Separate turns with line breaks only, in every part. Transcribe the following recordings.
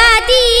大地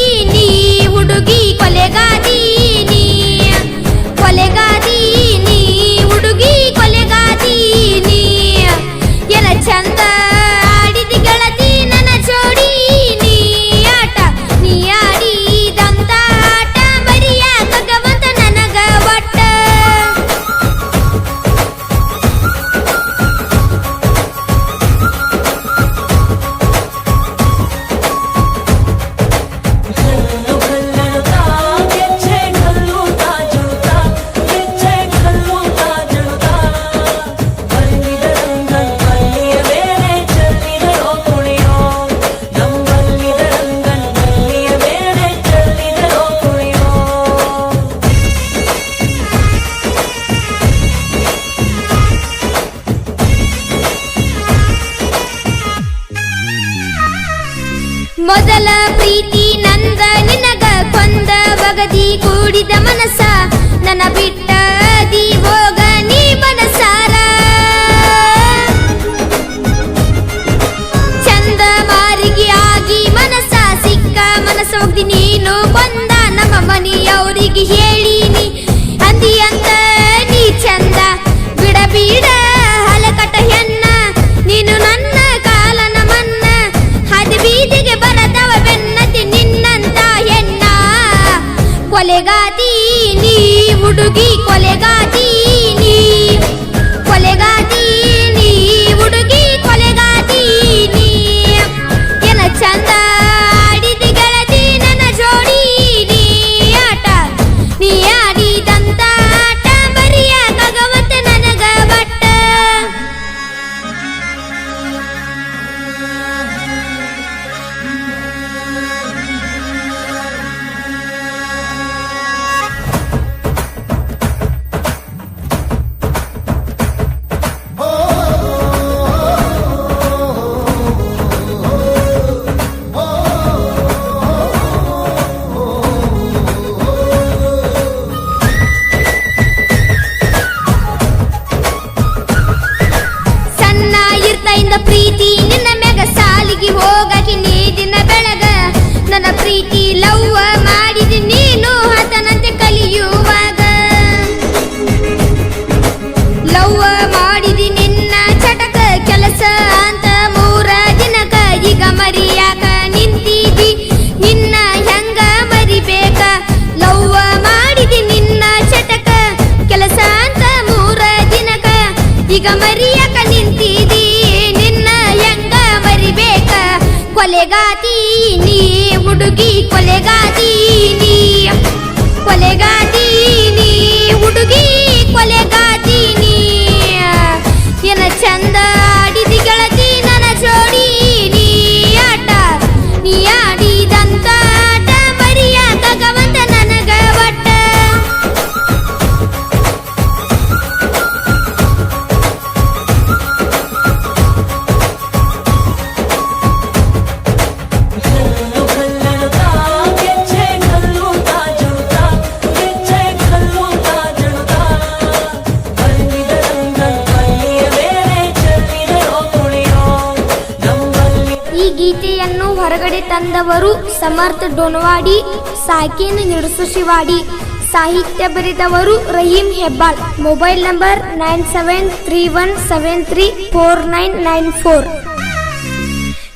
ಮೊದಲ ಪ್ರೀತಿ ನಂದ ನಿನಗ ಕೊಂದ ಬಗದಿ ಕೂಡಿದ ಮನಸ ನನ್ನ ಬಿಟ್ಟ ಗೆಳೆಯಕ ನಿಂತಿದಿ? ನಿನ್ನ ಹೆಂಗ ಮರಿಬೇಕ? ಕೊಲೆಗಾತಿ ನೀ, ಹುಡುಗಿ ಕೊಲೆಗಾತಿ ನೀ. ಕೊಲೆಗಾತಿ ನೀ, ಹುಡುಗಿ ಕೊಲೆಗಾತಿ ನೀ. ಏನ ಚಂದ ತಂದವರು ಸಮರ್ಥ ಡೋನವಾಡಿ, ಸಾಕಿನ ನಿಡುಸು ಶಿವಾಡಿ. ಸಾಹಿತ್ಯ ಬರೆದವರು Rahim Hebbal. Mobile number nine seven three one seven three four nine nine four.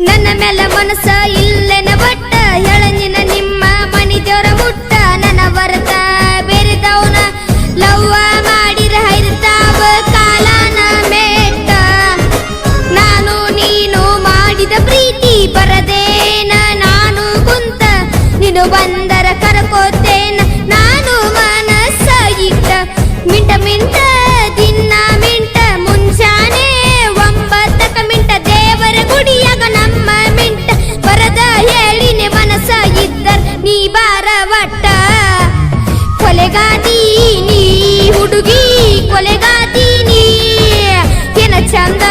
ನನ್ನ ಮೇಲ ಮನಸ್ಸ ಇಲ್ಲೆನ ಬಟ್ಟ, ಎಳನಿನ ನಿಮ್ಮ ಮನಿ ದೇವರ ಮುಟ್ಟ ನನ್ನ ವರತ ರವಟ್ಟ ಕೊಲೆಗಾದೀನಿ ಹುಡುಗಿ ಕೊಲೆಗಾದೀನಿ ಏನ ಚಂದ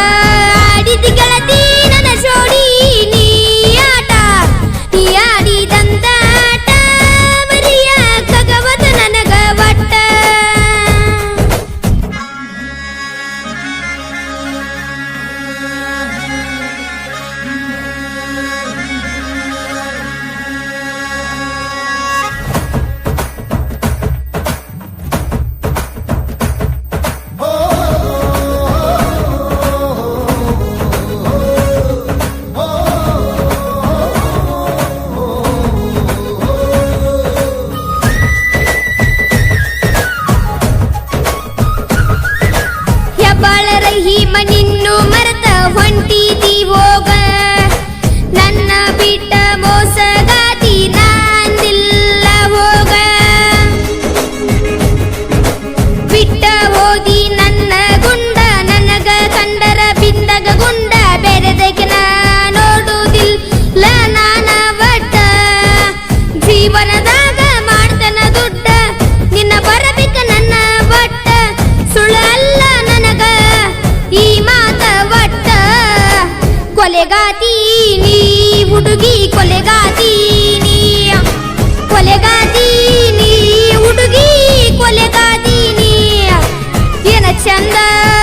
எந்த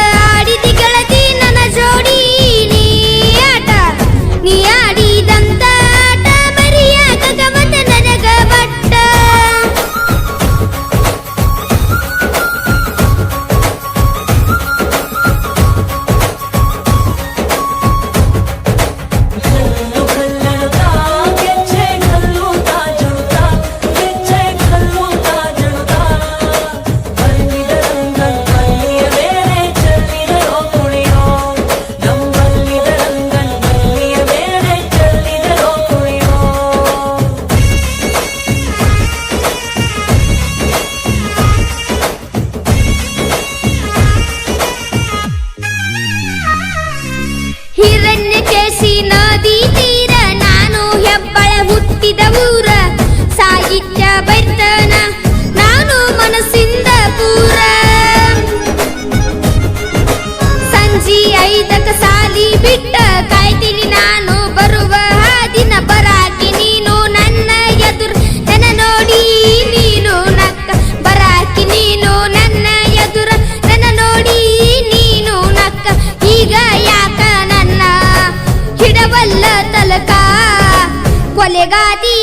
కొలెగాది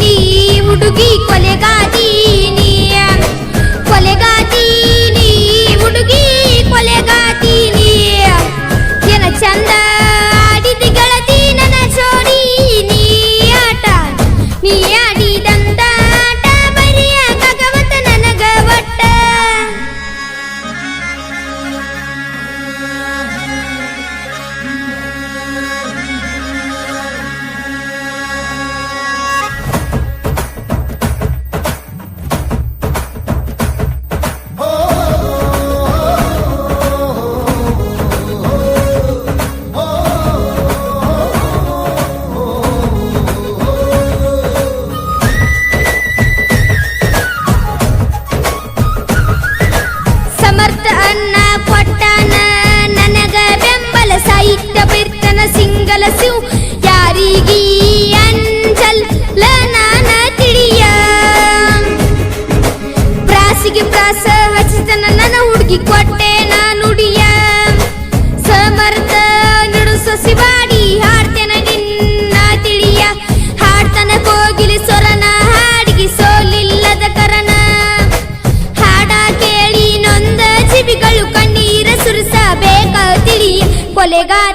నీ ఉడుగి కొలెగా ಕೊಟ್ಟೆ ನಾನುಡಿಯ ಸಮರ್ಥ ನಡು ಸಸಿಬಾಡಿ ಹಾಡ್ತೇನ ನಿನ್ನ ತಿಳಿಯ. ಹಾಡ್ತನ ಕೋಗಿಲಿ ಸೊರನ, ಹಾಡಿಗೆ
ಸೋಲಿಲ್ಲದ ಕರನ. ಹಾಡ
ಕೇಳಿ ನೊಂದ ಜಿಬಿಗಳು, ಕಣ್ಣೀರ ಸುರಿಸಬೇಕ ತಿಳಿಯ. ಕೊಲೆಗಾರ